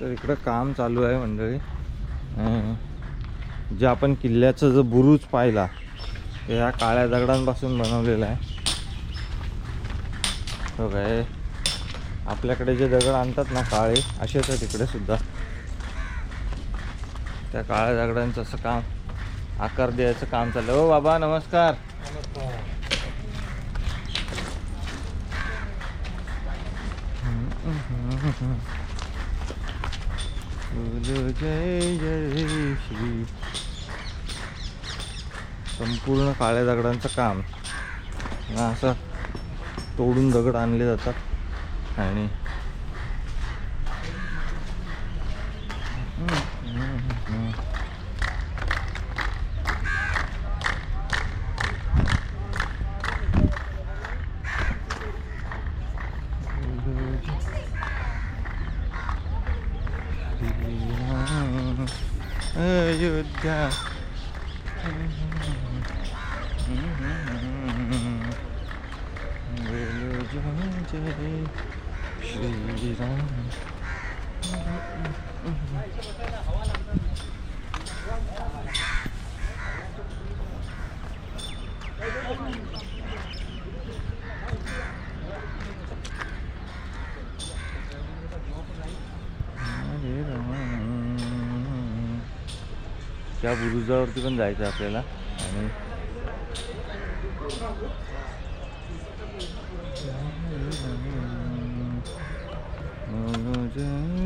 तर इकडं काम चालू आहे मंडळी. जे आपण किल्ल्याचं जो बुरुज पाहिला ते ह्या काळ्या दगडांपासून बनवलेला आहे. हो काय? आपल्याकडे जे दगड आणतात ना काळे असेच आहे तिकडे सुद्धा. त्या काळ्या दगडांचं असं काम आकार द्यायचं काम चाललं हो बाबा नमस्कार. बोलो जय जय श्री संपूर्ण काळ्या दगडांचं काम. ना असं तोडून दगड आणले जातात. आणि अयोध्या बोलो जय जय त्या बुरुजावरती पण जायचं आपल्याला. आणि श्रीराम